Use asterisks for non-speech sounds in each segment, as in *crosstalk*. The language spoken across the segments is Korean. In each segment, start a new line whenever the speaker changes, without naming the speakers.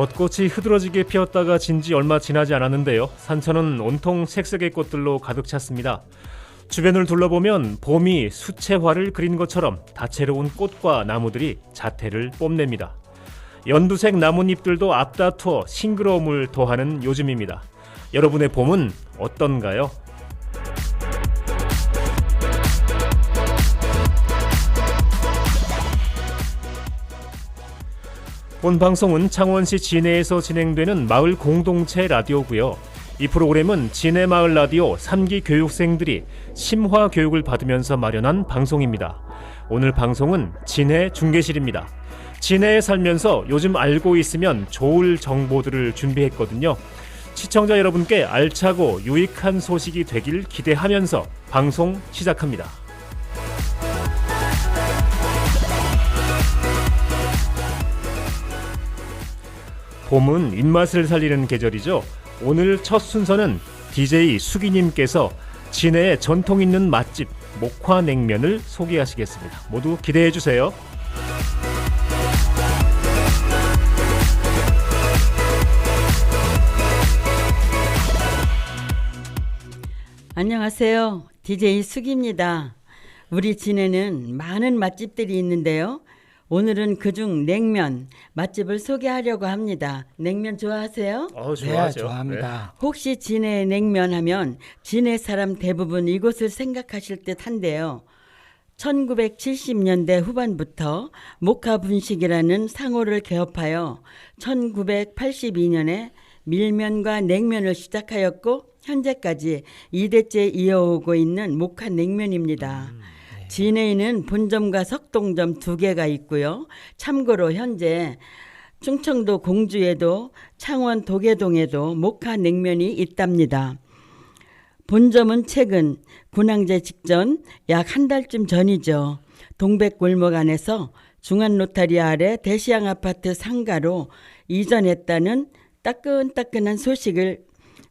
벚꽃이 흐드러지게 피었다가 진 지 얼마 지나지 않았는데요. 산천은 온통 색색의 꽃들로 가득 찼습니다. 주변을 둘러보면 봄이 수채화를 그린 것처럼 다채로운 꽃과 나무들이 자태를 뽐냅니다. 연두색 나뭇잎들도 앞다투어 싱그러움을 더하는 요즘입니다. 여러분의 봄은 어떤가요? 본 방송은 창원시 진해에서 진행되는 마을 공동체 라디오고요. 이 프로그램은 진해 마을 라디오 3기 교육생들이 심화 교육을 받으면서 마련한 방송입니다. 오늘 방송은 진해 중계실입니다. 진해에 살면서 요즘 알고 있으면 좋을 정보들을 준비했거든요. 시청자 여러분께 알차고 유익한 소식이 되길 기대하면서 방송 시작합니다. 봄은 입맛을 살리는 계절이죠. 오늘 첫 순서는 DJ 수기님께서 진해의 전통 있는 맛집 목화냉면을 소개하시겠습니다. 모두 기대해 주세요.
안녕하세요. DJ 숙입니다. 우리 진해는 많은 맛집들이 있는데요. 오늘은 그중 냉면 맛집을 소개하려고 합니다. 냉면 좋아하세요?
어,
네, 좋아합니다.
혹시 진해 냉면 하면 진해 사람 대부분 이곳을 생각하실 듯 한데요. 1970년대 후반부터 목화 분식이라는 상호를 개업하여 1982년에 밀면과 냉면을 시작하였고 현재까지 2대째 이어오고 있는 목화 냉면입니다. 진해에는 본점과 석동점 두 개가 있고요. 참고로 현재 충청도 공주에도 창원 도계동에도 목화 냉면이 있답니다. 본점은 최근 군항제 직전 약 한 달쯤 전이죠. 동백골목 안에서 중앙 로타리 아래 대시양 아파트 상가로 이전했다는 따끈따끈한 소식을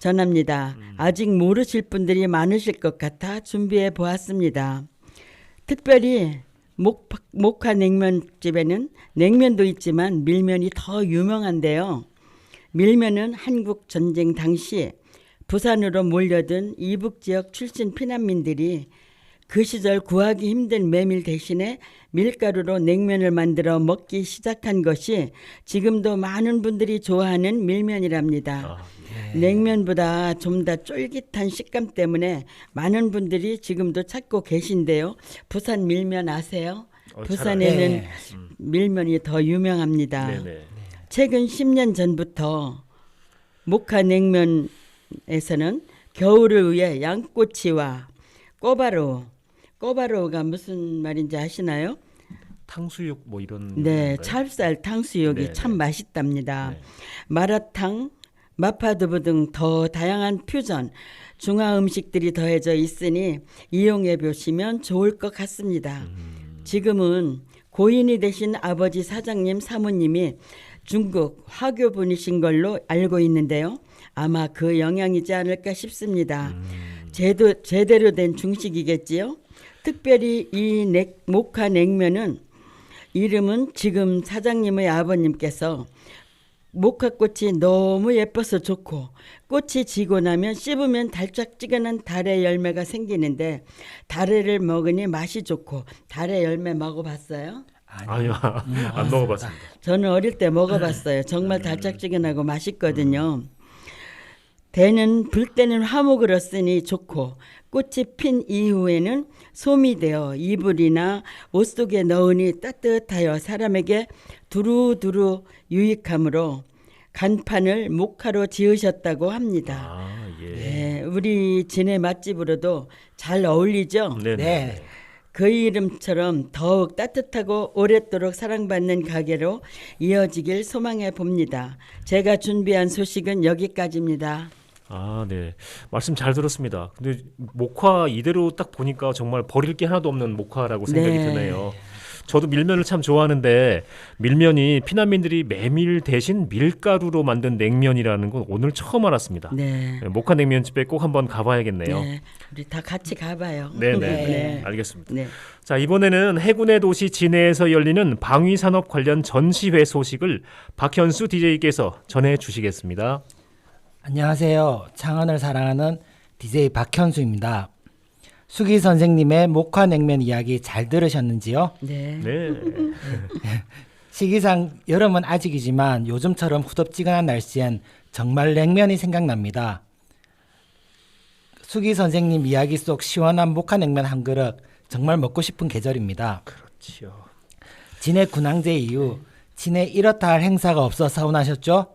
전합니다. 아직 모르실 분들이 많으실 것 같아 준비해 보았습니다. 특별히 목, 목화 냉면집에는 냉면도 있지만 밀면이 더 유명한데요. 밀면은 한국 전쟁 당시 부산으로 몰려든 이북 지역 출신 피난민들이 그 시절 구하기 힘든 메밀 대신에 밀가루로 냉면을 만들어 먹기 시작한 것이 지금도 많은 분들이 좋아하는 밀면이랍니다.
아,
냉면보다 좀 더 쫄깃한 식감 때문에 많은 분들이 지금도 찾고 계신데요. 부산 밀면 아세요?
어, 잘
부산에는
네.
밀면이 더 유명합니다.
네네.
최근 10년 전부터 목화 냉면에서는 겨울을 위해 양꼬치와 꼬바로 꼬바로가 무슨 말인지 아시나요?
탕수육 뭐 이런
네,
건가요?
찹쌀 탕수육이
네,
참
네.
맛있답니다.
네.
마라탕, 마파두부 등 더 다양한 퓨전 중화 음식들이 더해져 있으니 이용해 보시면 좋을 것 같습니다.
음.
지금은 고인이 되신 아버지 사장님 사모님이 중국 화교 분이신 걸로 알고 있는데요. 아마 그 영향이지 않을까 싶습니다.
음.
제도, 제대로 된 중식이겠지요. 특별히 이 냉- 목화 냉면은 이름은 지금 사장님의 아버님께서 목화꽃이 너무 예뻐서 좋고 꽃이 지고 나면 씹으면 달짝지근한 달의 열매가 생기는데 달래를 먹으니 맛이 좋고 달의 열매 먹어봤어요?
아니요 안 먹어봤습니다.
저는 어릴 때 먹어봤어요. 정말 달짝지근하고 맛있거든요. 대는 불 때는 화목으로 쓰니 좋고 꽃이 핀 이후에는 솜이 되어 이불이나 옷 속에 넣으니 따뜻하여 사람에게 두루두루 유익하므로 간판을 목화로 지으셨다고 합니다.
아 예.
네, 우리 진해 맛집으로도 잘 어울리죠.
네네.
네.
그 이름처럼 더욱 따뜻하고 오랫도록 사랑받는 가게로 이어지길 소망해 봅니다. 제가 준비한 소식은 여기까지입니다.
아, 네. 말씀 잘 들었습니다. 근데 목화 이대로 딱 보니까 정말 버릴 게 하나도 없는 목화라고 생각이
네.
드네요. 저도 밀면을 참 좋아하는데 밀면이 피난민들이 메밀 대신 밀가루로 만든 냉면이라는 건 오늘 처음 알았습니다.
네.
목화 냉면집에 꼭 한번 가봐야겠네요.
네. 우리 다 같이 가봐요.
네네. *laughs*
네.
알겠습니다.
네.
자 이번에는 해군의 도시 진해에서 열리는 방위산업 관련 전시회 소식을 박현수 DJ께서 전해 주시겠습니다.
안녕하세요. 창원을 사랑하는 DJ 박현수입니다. 수기 선생님의 목화 냉면 이야기 잘 들으셨는지요?
네.
네. *laughs* *laughs*
시기상 여름은 아직이지만 요즘처럼 후덥지근한 날씨엔 정말 냉면이 생각납니다. 수기 선생님 이야기 속 시원한 목화 냉면 한 그릇 정말 먹고 싶은 계절입니다.
그렇지요.
진해 군항제 이후 진해 이렇다 할 행사가 없어 서운하셨죠?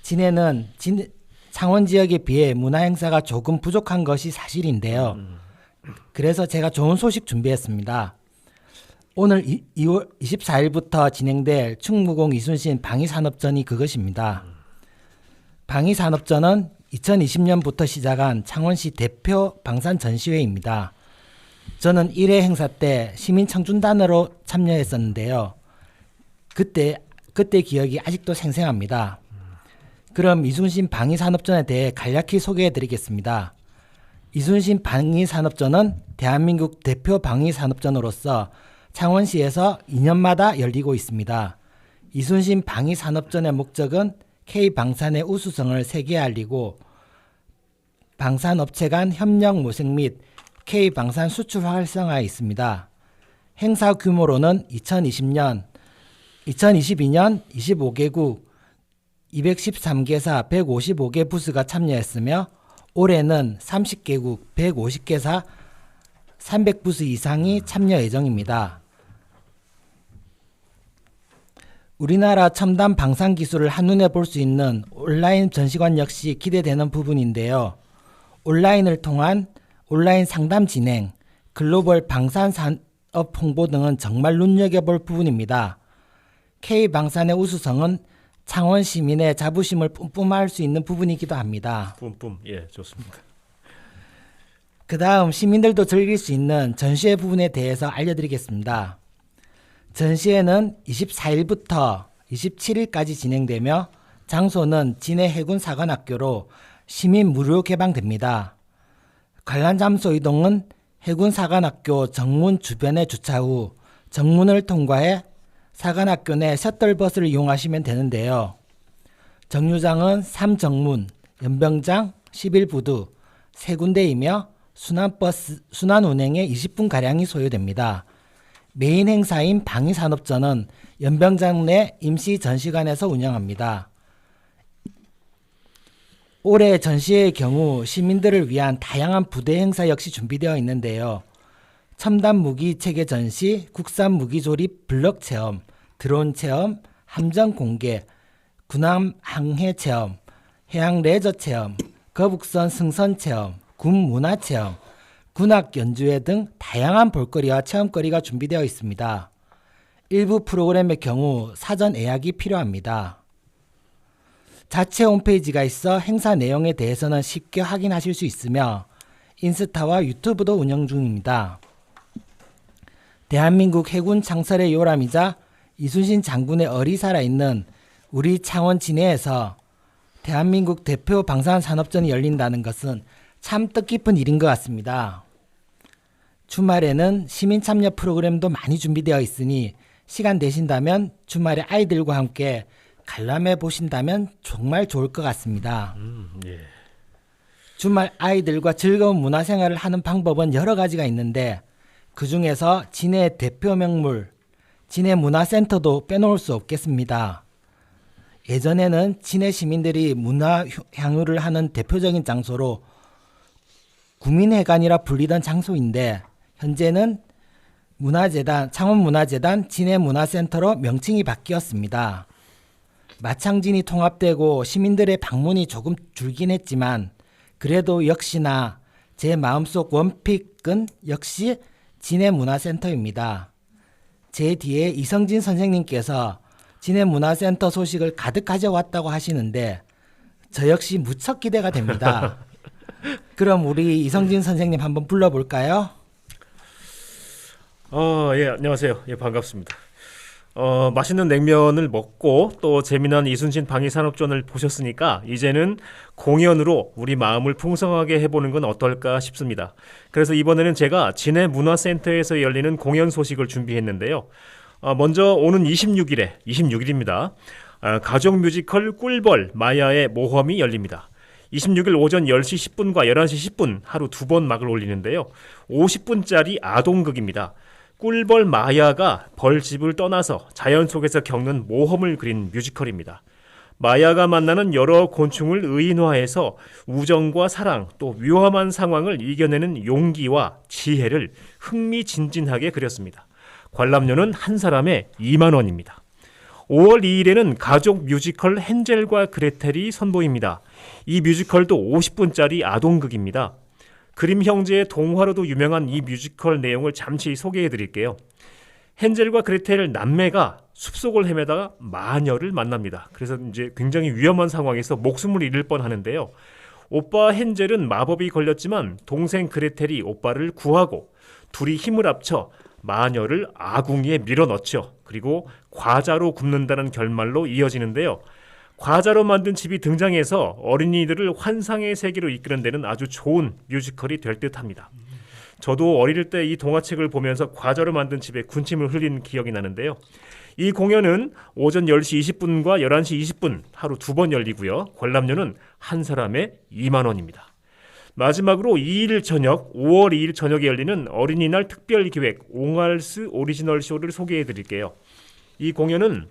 진해는 진, 창원 지역에 비해 문화 행사가 조금 부족한 것이 사실인데요. 그래서 제가 좋은 소식 준비했습니다. 오늘 이, 2월 24일부터 진행될 충무공 이순신 방위산업전이 그것입니다. 방위산업전은 2020년부터 시작한 창원시 대표 방산 전시회입니다. 저는 1회 행사 때 시민청준단으로 참여했었는데요. 그때 그때 기억이 아직도 생생합니다. 그럼 이순신 방위산업전에 대해 간략히 소개해 드리겠습니다. 이순신 방위산업전은 대한민국 대표 방위산업전으로서 창원시에서 2년마다 열리고 있습니다. 이순신 방위산업전의 목적은 K방산의 우수성을 세계에 알리고 방산업체 간 협력 모색 및 K방산 수출 활성화에 있습니다. 행사 규모로는 2020년, 2022년 25개국 213개사 155개 부스가 참여했으며 올해는 30개국 150개사 300부스 이상이 참여 예정입니다. 우리나라 첨단 방산 기술을 한눈에 볼 수 있는 온라인 전시관 역시 기대되는 부분인데요. 온라인을 통한 온라인 상담 진행, 글로벌 방산 산업 홍보 등은 정말 눈여겨볼 부분입니다. K방산의 우수성은 창원 시민의 자부심을 뿜뿜할 수 있는 부분이기도 합니다.
뿜뿜. 예, 좋습니다.
그 다음 시민들도 즐길 수 있는 전시회 부분에 대해서 알려드리겠습니다. 전시회는 24일부터 27일까지 진행되며 장소는 진해 해군 사관학교로 시민 무료 개방됩니다. 관람 장소 이동은 해군 사관학교 정문 주변에 주차 후 정문을 통과해 사관학교 내 셔틀버스를 이용하시면 되는데요. 정류장은 3정문, 연병장, 11부두 세 군데이며 순환버스 순환 운행에 20분 가량이 소요됩니다. 메인 행사인 방위산업전은 연병장 내 임시 전시관에서 운영합니다. 올해 전시회의 경우 시민들을 위한 다양한 부대 행사 역시 준비되어 있는데요. 첨단 무기 체계 전시, 국산 무기 조립 블럭 체험, 드론 체험, 함정 공개, 군함 항해 체험, 해양 레저 체험, 거북선 승선 체험, 군 문화 체험, 군악 연주회 등 다양한 볼거리와 체험거리가 준비되어 있습니다. 일부 프로그램의 경우 사전 예약이 필요합니다. 자체 홈페이지가 있어 행사 내용에 대해서는 쉽게 확인하실 수 있으며 인스타와 유튜브도 운영 중입니다. 대한민국 해군 창설의 요람이자 이순신 장군의 얼이 살아있는 우리 창원 진해에서 대한민국 대표 방산 산업전이 열린다는 것은 참 뜻깊은 일인 것 같습니다. 주말에는 시민 참여 프로그램도 많이 준비되어 있으니 시간 되신다면 주말에 아이들과 함께 관람해 보신다면 정말 좋을 것 같습니다.
음, 예.
주말 아이들과 즐거운 문화생활을 하는 방법은 여러 가지가 있는데 그 중에서 진해 대표 명물 진해 문화센터도 빼놓을 수 없겠습니다. 예전에는 진해 시민들이 문화 휴- 향유를 하는 대표적인 장소로 구민회관이라 불리던 장소인데 현재는 문화재단 창원문화재단 진해문화센터로 명칭이 바뀌었습니다. 마창진이 통합되고 시민들의 방문이 조금 줄긴 했지만 그래도 역시나 제 마음속 원픽은 역시 진해문화센터입니다. 제 뒤에 이성진 선생님께서 진해문화센터 소식을 가득 가져왔다고 하시는데 저 역시 무척 기대가 됩니다. *laughs* 그럼 우리 이성진 선생님 한번 불러볼까요?
어, 예, 안녕하세요. 예, 반갑습니다. 어, 맛있는 냉면을 먹고 또 재미난 이순신 방위산업전을 보셨으니까 이제는 공연으로 우리 마음을 풍성하게 해보는 건 어떨까 싶습니다. 그래서 이번에는 제가 진해 문화센터에서 열리는 공연 소식을 준비했는데요. 어, 먼저 오는 26일에 26일입니다. 아, 가족 뮤지컬 꿀벌 마야의 모험이 열립니다. 26일 오전 10시 10분과 11시 10분 하루 두 번 막을 올리는데요. 50분짜리 아동극입니다. 꿀벌 마야가 벌집을 떠나서 자연 속에서 겪는 모험을 그린 뮤지컬입니다. 마야가 만나는 여러 곤충을 의인화해서 우정과 사랑 또 위험한 상황을 이겨내는 용기와 지혜를 흥미진진하게 그렸습니다. 관람료는 한 사람에 2만 원입니다. 5월 2일에는 가족 뮤지컬 헨젤과 그레텔이 선보입니다. 이 뮤지컬도 50분짜리 아동극입니다. 그림 형제의 동화로도 유명한 이 뮤지컬 내용을 잠시 소개해 드릴게요. 헨젤과 그레텔 남매가 숲속을 헤매다가 마녀를 만납니다. 그래서 이제 굉장히 위험한 상황에서 목숨을 잃을 뻔 하는데요. 오빠 헨젤은 마법이 걸렸지만 동생 그레텔이 오빠를 구하고 둘이 힘을 합쳐 마녀를 아궁이에 밀어넣죠. 그리고 과자로 굽는다는 결말로 이어지는데요. 과자로 만든 집이 등장해서 어린이들을 환상의 세계로 이끄는 데는 아주 좋은 뮤지컬이 될 듯합니다. 저도 어릴 때 이 동화책을 보면서 과자로 만든 집에 군침을 흘린 기억이 나는데요. 이 공연은 오전 10시 20분과 11시 20분 하루 두 번 열리고요. 관람료는 한 사람에 2만 원입니다. 마지막으로 2일 저녁, 5월 2일 저녁에 열리는 어린이날 특별 기획 옹알스 오리지널 쇼를 소개해 드릴게요. 이 공연은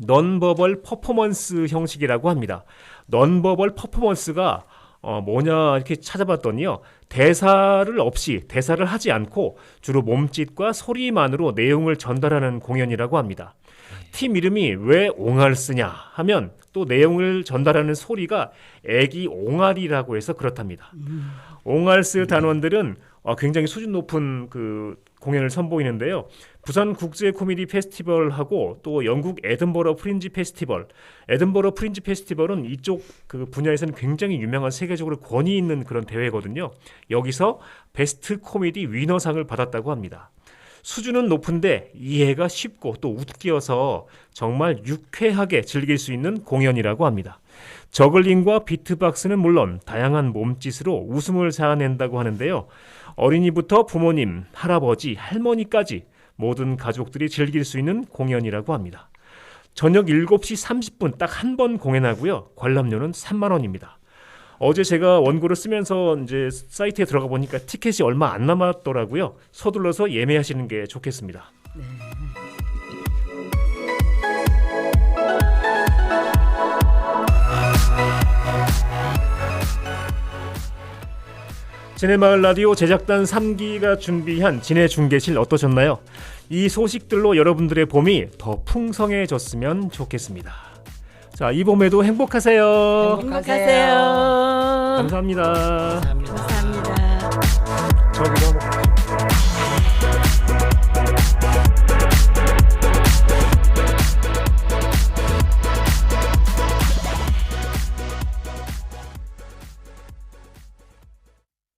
넌버벌 퍼포먼스 형식이라고 합니다. 넌버벌 퍼포먼스가 어, 뭐냐 이렇게 찾아봤더니요. 대사를 없이 대사를 하지 않고 주로 몸짓과 소리만으로 내용을 전달하는 공연이라고 합니다. 팀 이름이 왜 옹알스냐 하면 또 내용을 전달하는 소리가 애기 옹알이라고 해서 그렇답니다. 옹알스 단원들은 어, 굉장히 수준 높은 그 공연을 선보이는데요. 부산 국제 코미디 페스티벌하고 또 영국 에든버러 프린지 페스티벌, 에든버러 프린지 페스티벌은 이쪽 그 분야에서는 굉장히 유명한 세계적으로 권위 있는 그런 대회거든요. 여기서 베스트 코미디 위너상을 받았다고 합니다. 수준은 높은데 이해가 쉽고 또 웃겨서 정말 유쾌하게 즐길 수 있는 공연이라고 합니다. 저글링과 비트박스는 물론 다양한 몸짓으로 웃음을 자아낸다고 하는데요. 어린이부터 부모님, 할아버지, 할머니까지 모든 가족들이 즐길 수 있는 공연이라고 합니다. 저녁 7시 30분 딱 한 번 공연하고요. 관람료는 3만 원입니다. 어제 제가 원고를 쓰면서 이제 사이트에 들어가 보니까 티켓이 얼마 안 남았더라고요. 서둘러서 예매하시는 게 좋겠습니다. 진해마을 라디오 제작단 3기가 준비한 진해 중계실 어떠셨나요? 이 소식들로 여러분들의 봄이 더 풍성해졌으면 좋겠습니다. 자, 이 봄에도 행복하세요.
행복하세요.
감사합니다.
감사합니다.
감사합니다.
저기가